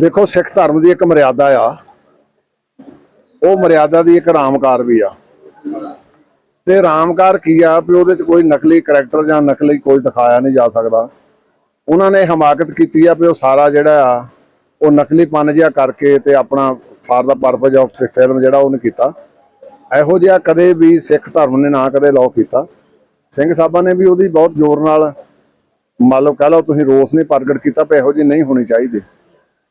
ਦੇਖੋ ਸਿੱਖ ਧਰਮ ਦੀ ਇੱਕ ਮਰਿਆਦਾ ਆ। ਉਹ ਮਰਿਆਦਾ ਦੀ ਇੱਕ ਰਾਮਕਾਰ ਵੀ ਆ। ਤੇ ਰਾਮਕਾਰ ਕੀ ਆ ਵੀ ਉਹਦੇ ਚ ਕੋਈ ਨਕਲੀ ਕੈਰੈਕਟਰ ਜਾਂ ਨਕਲੀ ਕੋਈ ਦਿਖਾਇਆ ਨਹੀਂ ਜਾ ਸਕਦਾ। ਉਹਨਾਂ ਨੇ ਹਮਾਕਤ ਕੀਤੀ ਆ ਵੀ ਉਹ ਸਾਰਾ ਜਿਹੜਾ ਆ, ਉਹ ਨਕਲੀ ਪਨ ਜਿਹਾ ਕਰਕੇ ਤੇ ਆਪਣਾ for the purpose of film ਜਿਹੜਾ ਉਹਨੇ ਕੀਤਾ। ਇਹੋ ਜਿਹਾ ਕਦੇ ਵੀ ਸਿੱਖ ਧਰਮ ਨੇ ਨਾ ਕਦੇ ਲਾਅ ਕੀਤਾ। ਸਿੰਘ ਸਾਹਿਬਾਂ ਨੇ ਵੀ ਉਹਦੀ ਬਹੁਤ ਜ਼ੋਰ ਨਾਲ ਮੰਨ ਲਓ ਕਹ ਲਓ ਤੁਸੀਂ ਰੋਸ ਨਹੀਂ ਪ੍ਰਗਟ ਕੀਤਾ ਵੀ ਇਹੋ ਜਿਹੀ ਨਹੀਂ ਹੋਣੀ ਚਾਹੀਦੀ।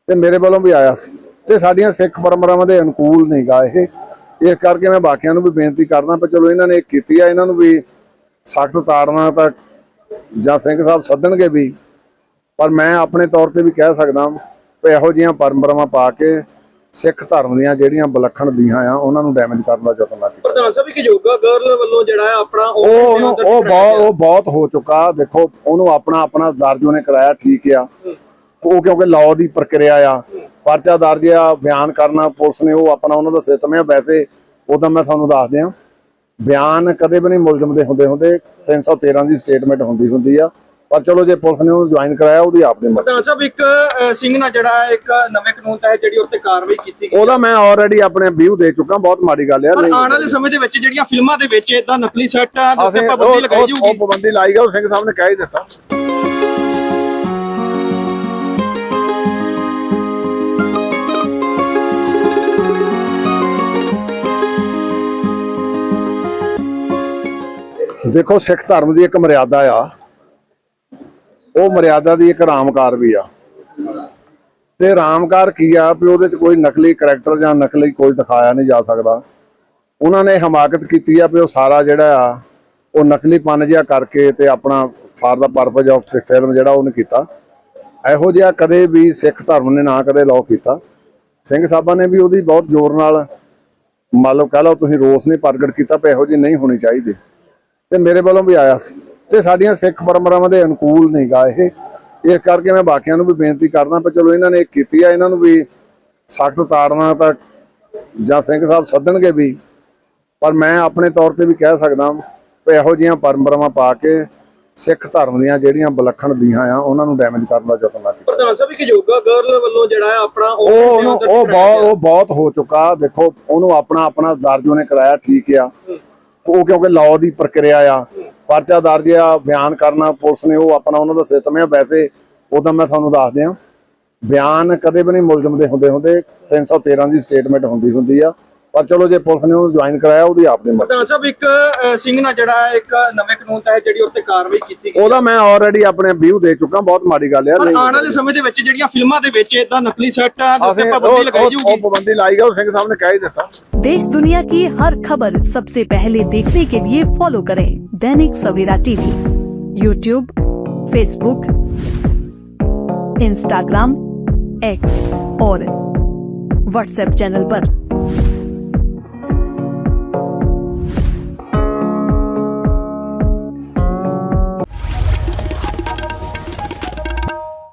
ਤੇ ਮੇਰੇ ਵੱਲੋਂ ਵੀ ਆਇਆ ਸੀ। ਤੇ ਸਾਡੀਆਂ ਸਿੱਖ ਪਰੰਪਰਾਵਾਂ ਦੇ ਅਨੁਕੂਲ ਨਹੀਂ ਗਾ ਇਹ। ਇਸ ਕਰਕੇ ਮੈਂ ਬਾਕੀਆਂ ਨੂੰ ਵੀ ਬੇਨਤੀ ਕਰਦਾ ਪਰ ਚਲੋ ਇਹਨਾਂ ਨੇ ਇਹ ਕੀਤੀ ਆ ਇਹਨਾਂ ਨੂੰ ਵੀ ਸਖਤ ਤਾੜਨਾ ਤਾਂ ਜਾਂ ਸਿੰਘ ਸਾਹਿਬ ਸੱਦਣਗੇ ਵੀ। ਪਰ ਮੈਂ ਆਪਣੇ ਤੌਰ ਤੇ ਵੀ ਕਹਿ ਸਕਦਾ ਵੀ ਇਹੋ ਜਿਹੀਆਂ ਪਰੰਪਰਾਵਾਂ ਪਾ ਕੇ ਸਿੱਖ ਧਰਮ ਦੀਆਂ ਜਿਹੜੀਆਂ ਵਿਲੱਖਣ ਦੀਆਂ ਆ ਉਹਨਾਂ ਨੂੰ ਡੈਮੇਜ ਕਰਨ ਦਾ ਯਤਨ ਨਾ ਕੀਤਾ ਪ੍ਰਧਾਨ ਸਾਹਿਬ ਇੱਕ ਯੋਗਾ ਗਰਲ ਵੱਲੋਂ ਜਿਹੜਾ ਆਪਣਾ ਉਹ ਉਹਨੂੰ ਉਹ ਬਹੁਤ ਉਹ ਬਹੁਤ ਹੋ ਚੁੱਕਾ। ਦੇਖੋ ਉਹਨੂੰ ਆਪਣਾ ਆਪਣਾ ਦਰਜ ਉਹਨੇ ਕਰਾਇਆ ਠੀਕ ਆ। ਉਹ ਕਿਉਂਕਿ ਲਾਅ ਦੀ ਪ੍ਰਕਿਰਿਆ ਆ ਪਰਚਾ ਦਰਜ ਆ ਬਿਆਨ ਕਰਨਾ ਪੁਲਿਸ ਨੇ ਉਹ ਆਪਣਾ ਉਹਨਾਂ ਦਾ ਸਿਸਟਮ ਆ। ਵੈਸੇ ਤਾਂ ਮੈਂ ਤੁਹਾਨੂੰ ਦੱਸ ਦਿਆਂ ਬਿਆਨ ਕਦੇ ਵੀ ਨਹੀਂ ਮੁਲਜ਼ਮ ਦੇ ਹੁੰਦੇ ਹੁੰਦੇ 313 ਦੀ ਸਟੇਟਮੈਂਟ ਹੁੰਦੀ ਹੁੰਦੀ ਆ। ਪਰ ਚਲੋ ਜੇ ਪੁਲਿਸ ਨੇ ਉਹਨੂੰ ਜੁਆਇਨ ਕਰਾਇਆ ਉਹਦੀ ਆਪਣੀ ਮਰਜ਼ੀ। ਪ੍ਰਧਾਨ ਸਾਹਿਬ ਇੱਕ ਸਿੰਘ ਨਾਲ ਜਿਹੜਾ ਇੱਕ ਨਵੇਂ ਕਾਨੂੰਨ ਤਹਿਤ ਜਿਹੜੀ ਉੱਤੇ ਕਾਰਵਾਈ ਕੀਤੀ ਗਈ ਉਹਦਾ ਮੈਂ ਆਲਰੇਡੀ ਆਪਣੇ ਵਿਊ ਦੇ ਚੁੱਕਾ ਬਹੁਤ ਮਾੜੀ ਗੱਲ ਆ। ਪਰ ਆਉਣ ਵਾਲੇ ਸਮੇਂ ਦੇ ਵਿੱਚ ਜਿਹੜੀਆਂ ਫਿਲਮਾਂ ਦੇ ਵਿੱਚ ਇਦਾਂ ਨਕਲੀ ਸੈੱਟਾਂ ਉੱਤੇ ਅਸੀਂ ਪਾਬੰਦੀ ਲਗਾਈ ਜਾਊਗੀ ਉਹ ਪਾਬੰਦੀ ਲਾਈ ਗਿਆ ਉਹ ਸਿੰਘ ਸਾਹਿਬ ਨੇ ਕਹਿ ਹੀ ਦਿੱਤਾ। ਦੇਖੋ, ਸਿੱਖ ਧਰਮ ਦੀ ਇੱਕ ਮਰਿਆਦਾ ਆ। ਉਹ ਮਰਿਆਦਾ ਦੀ ਇੱਕ ਰਾਮਕਾਰ ਵੀ ਆ। ਤੇ ਰਾਮਕਾਰ ਕੀ ਆ ਵੀ ਉਹਦੇ ਚ ਕੋਈ ਨਕਲੀ ਕੈਰੈਕਟਰ ਜਾਂ ਨਕਲੀ ਕੋਈ ਦਿਖਾਇਆ ਨਹੀਂ ਜਾ ਸਕਦਾ। ਉਹਨਾਂ ਨੇ ਹਮਾਕਤ ਕੀਤੀ ਆ ਵੀ ਉਹ ਸਾਰਾ ਜਿਹੜਾ ਆ, ਉਹ ਨਕਲੀ ਪਨ ਜਿਹਾ ਕਰਕੇ ਤੇ ਆਪਣਾ for the purpose of film ਜਿਹੜਾ ਉਹਨੇ ਕੀਤਾ। ਇਹੋ ਜਿਹਾ ਕਦੇ ਵੀ ਸਿੱਖ ਧਰਮ ਨੇ ਨਾ ਕਦੇ ਲਾਅ ਕੀਤਾ। ਸਿੰਘ ਸਾਹਿਬਾਂ ਨੇ ਵੀ ਉਹਦੀ ਬਹੁਤ ਜ਼ੋਰ ਨਾਲ, ਮੰਨ ਲਓ ਕਹ ਲਓ ਤੁਸੀਂ ਰੋਸ ਨਹੀਂ ਪ੍ਰਗਟ ਕੀਤਾ ਵੀ ਇਹੋ ਜਿਹੀ ਨਹੀਂ ਹੋਣੀ ਚਾਹੀਦੀ। ਤੇ ਮੇਰੇ ਵੱਲੋਂ ਵੀ ਆਇਆ ਸੀ। ਤੇ ਸਾਡੀਆਂ ਸਿੱਖ ਪਰੰਪਰਾਵਾਂ ਦੇ ਅਨੁਕੂਲ ਨਹੀਂ ਗਾ ਇਹ। ਇਸ ਕਰਕੇ ਮੈਂ ਬਾਕੀਆਂ ਨੂੰ ਵੀ ਬੇਨਤੀ ਕਰਦਾ ਪਰ ਚਲੋ ਇਹਨਾਂ ਨੇ ਇਹ ਕੀਤੀ ਆ ਇਹਨਾਂ ਨੂੰ ਵੀ ਸਖਤ ਤਾੜਨਾ ਤਾਂ ਜਾਂ ਸਿੰਘ ਸਾਹਿਬ ਸੱਦਣਗੇ ਵੀ। ਪਰ ਮੈਂ ਆਪਣੇ ਤੌਰ ਤੇ ਵੀ ਕਹਿ ਸਕਦਾ ਵੀ ਇਹੋ ਜਿਹੀਆਂ ਪਰੰਪਰਾਵਾਂ ਪਾ ਕੇ ਸਿੱਖ ਧਰਮ ਦੀਆਂ ਜਿਹੜੀਆਂ ਵਿਲੱਖਣ ਦੀਆਂ ਆ ਉਹਨਾਂ ਨੂੰ ਡੈਮੇਜ ਕਰਨ ਦਾ ਯਤਨ ਨਾ ਕੀਤਾ ਪ੍ਰਧਾਨ ਸਾਹਿਬ ਇੱਕ ਯੋਗਾ ਗਰਲ ਵੱਲੋਂ ਜਿਹੜਾ ਹੈ ਆਪਣਾ ਉਹ ਉਹ ਬਹੁਤ ਉਹ ਬਹੁਤ ਹੋ ਚੁੱਕਾ। ਦੇਖੋ ਉਹਨੂੰ ਆਪਣਾ ਆਪਣਾ ਦਰਜ ਉਹਨੇ ਕਰਾਇਆ ਠੀਕ ਆ। ਉਹ ਕਿਉਂਕਿ ਲਾਅ ਦੀ ਪ੍ਰਕਿਰਿਆ ਆ ਪਰਚਾ ਦਰਜ ਆ ਬਿਆਨ ਕਰਨਾ ਪੁਲਿਸ ਨੇ, ਉਹ ਆਪਣਾ ਉਹਨਾਂ ਦਾ ਸਿਸਟਮ ਆ। ਵੈਸੇ ਉਹ ਤਾਂ ਮੈਂ ਤੁਹਾਨੂੰ ਦੱਸ ਦਿਆਂ, ਬਿਆਨ ਕਦੇ ਵੀ ਨਹੀਂ ਮੁਲਜ਼ਮ ਦੇ ਹੁੰਦੇ ਹੁੰਦੇ 313 ਦੀ ਸਟੇਟਮੈਂਟ ਹੁੰਦੀ ਹੁੰਦੀ ਆ। ਪਰ ਚਲੋ ਜੇ ਪੁਲਿਸ ਨੇ ਉਹਨੂੰ ਜੁਆਇਨ ਕਰਾਇਆ ਉਹਦੀ ਆਪਣੀ ਮਰਜ਼ੀ ਪ੍ਰਧਾਨ ਸਾਹਿਬ ਇੱਕ ਅਹ, ਸਿੰਘ ਨਾਲ ਜਿਹੜਾ ਹੈ ਇੱਕ ਨਵੇਂ ਕਾਨੂੰਨ ਤਹਿਤ ਜਿਹੜੀ ਉੱਤੇ ਕਾਰਵਾਈ ਕੀਤੀ ਗਈ ਉਹਦਾ ਮੈਂ ਆਲਰੇਡੀ ਆਪਣੇ ਵਿਊ ਦੇ ਚੁੱਕਾ ਬਹੁਤ ਮਾੜੀ ਗੱਲ ਆ ਪਰ ਨਹੀਂ ਆਉਣ ਵਾਲੇ ਸਮੇਂ ਦੇ ਵਿੱਚ ਜਿਹੜੀਆਂ ਫਿਲਮਾਂ ਦੇ ਵਿੱਚ ਇਦਾਂ ਨਕਲੀ ਸੈੱਟਾਂ ਦੇ ਅਸੀਂ ਉੱਤੇ ਉਹ ਪਾਬੰਦੀ ਲਗਾਈ ਉਹ- ਜਾਊਗੀ ਉਹ ਪਾਬੰਦੀ ਲਾਈ ਗਿਆ ਉਹ ਸਿੰਘ ਸਾਹਿਬ ਨੇ ਕਹਿ ਹੀ ਦਿੱਤਾ देश दुनिया की हर खबर सबसे पहले देखने के लिए फॉलो करें Dainik Savera TV YouTube Facebook Instagram X और व्हाट्सएप चैनल पर।